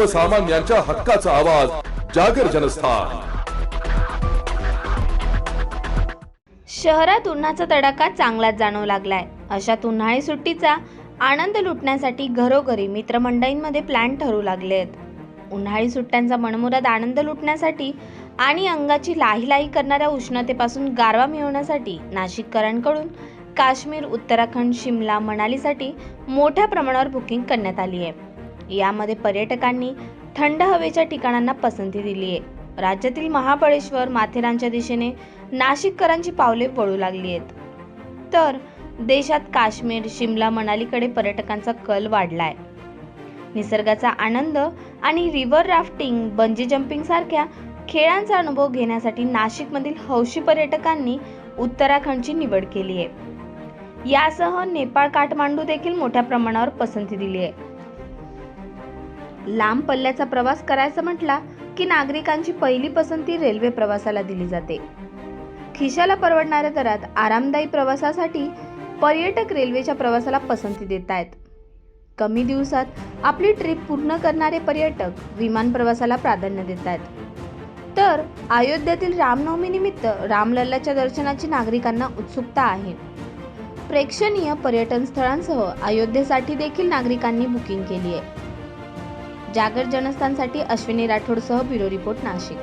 सर्वसामान्यांच्या हक्काचा आवाज जागर जनस्थान. शहरात उन्हाचा तडाखा चांगलाच जाणवू लागलाय. अशात उन्हाळी सुट्टीचा आनंद लुटण्यासाठी घरोघरी मित्रमंडळींमध्ये प्लॅन ठरू लागले आहेत उन्हाळी सुट्ट्यांचा मनमुराद आनंद लुटण्यासाठी आणि अंगाची लाही लाही करणाऱ्या उष्णतेपासून गारवा मिळवण्यासाठी नाशिककरांकडून काश्मीर उत्तराखंड शिमला मनालीसाठी मोठ्या प्रमाणावर बुकिंग करण्यात आली आहे यामध्ये पर्यटकांनी थंड हवेच्या ठिकाणांना पसंती दिली आहे. राज्यातील महाबळेश्वर माथेरानच्या दिशेने नाशिककरांची पावले पडू लागली आहेत. तर देशात काश्मीर शिमला मनालीकडे पर्यटकांचा कल वाढलाय. निसर्गाचा आनंद आणि रिव्हर राफ्टिंग बंजी जम्पिंग सारख्या खेळांचा अनुभव घेण्यासाठी नाशिकमधील हौशी पर्यटकांनी उत्तराखंडची निवड केली आहे. यासह नेपाळ काठमांडू देखील मोठ्या प्रमाणावर पसंती दिली आहे. लांब पल्ल्याचा प्रवास करायचा म्हटला की नागरिकांची पहिली पसंती रेल्वे प्रवासाला दिली जाते. खिशाला परवडणाऱ्या दरात आरामदायी प्रवासासाठी पर्यटक रेल्वेच्या प्रवासाला पसंती देत आहेत कमी दिवसात आपली ट्रिप पूर्ण करणारे पर्यटक विमान प्रवासाला प्राधान्य देत आहेत तर अयोध्येतील रामनवमीनिमित्त रामलल्लाच्या दर्शनाची नागरिकांना उत्सुकता आहे. प्रेक्षणीय पर्यटन स्थळांसह अयोध्येसाठी देखील नागरिकांनी बुकिंग केली आहे जागर जनस्थानसाठी अश्विनी राठोडसह ब्युरो रिपोर्ट नाशिक